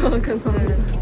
감사합니다.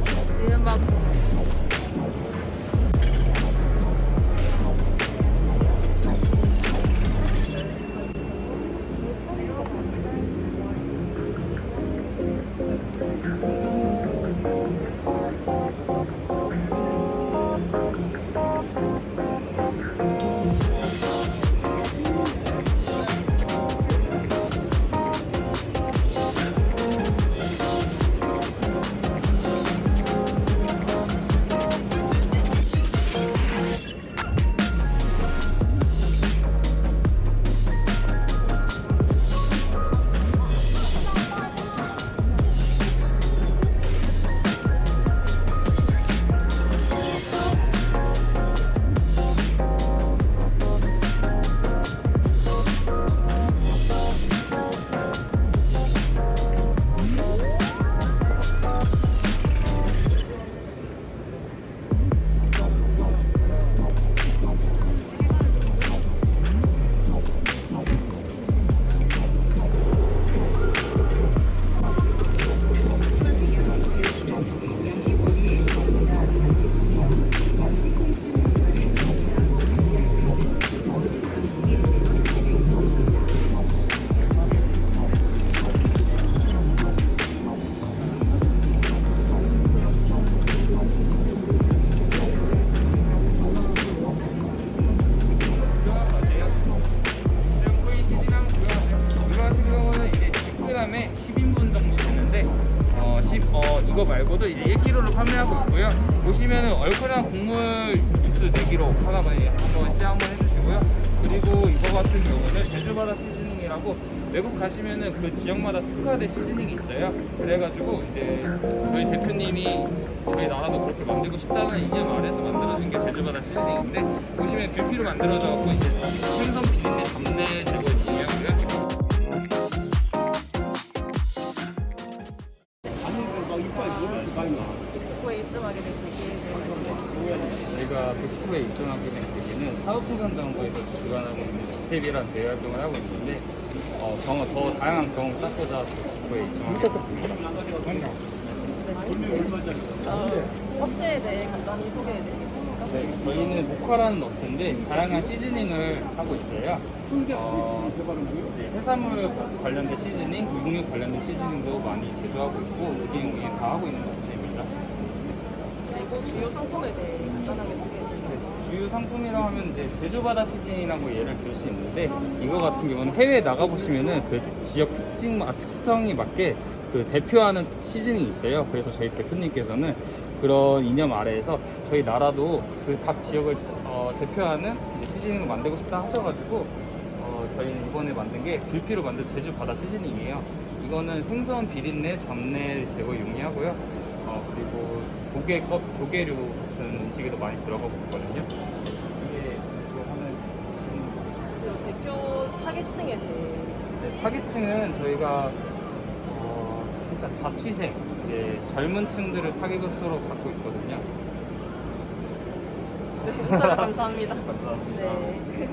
어, 이거 말고도 이제 1kg로 판매하고 있고요. 보시면은 얼큰한 국물 육수 내기로 하나만 한번 시향 한번 해주시고요. 그리고 이거 같은 경우는 제주바다 시즈닝이라고 외국 가시면은 그 지역마다 특화된 시즈닝이 있어요. 그래가지고 이제 저희 대표님이 저희 나라도 그렇게 만들고 싶다는 이념 아래서 만들어진 게 제주바다 시즈닝인데 보시면 뷰피로 만들어져갖고 이제 생선 비린내 잡내 제거 입점하게 된 계기를 저희가 119에 입점하게 된 계기는 사업부산 정부에서 주관하고 있는 지탭이라는 대외 활동을 하고 있는데 어, 경험, 더 다양한 경험을 쌓고자 119에 입점하게 됐습니다. 어, 업체에 대해 간단히 소개해 드리겠습니다. 네, 저희는 모카라는 업체인데 다양한 시즈닝을 하고 있어요. 어, 이제 해산물 관련된 시즈닝, 육류 관련된 시즈닝도 많이 제조하고 있고 있는 업체입니다. 상품에 대해 간단하게 소개해 드리겠습니다. 주요 상품이라고 하면 이제 제주바다 시즌이라고 예를 들 수 있는데 이거 같은 경우는 해외에 나가 보시면은 그 지역 특징 아, 특성이 맞게 그 대표하는 시즌이 있어요. 그래서 저희 대표님께서는 그런 이념 아래에서 저희 나라도 그 각 지역을 어, 대표하는 이제 시즈닝을 만들고 싶다 하셔가지고 어, 저희는 이번에 만든 게 불피로 만든 제주 바다 시즈닝이에요. 이거는 생선 비린내, 잡내 제거에 용이하고요. 어, 그리고 조개 껍, 조개류 같은 음식에도 많이 들어가고 있거든요. 이게 이거 하는 시즈닝 그리고 대표 타겟층에 대해 네, 타겟층은 저희가 어, 살짝 자취생, 이제 젊은 층들을 타겟으로 잡고 있거든요. 네, 감사합니다. 감사합니다. 네.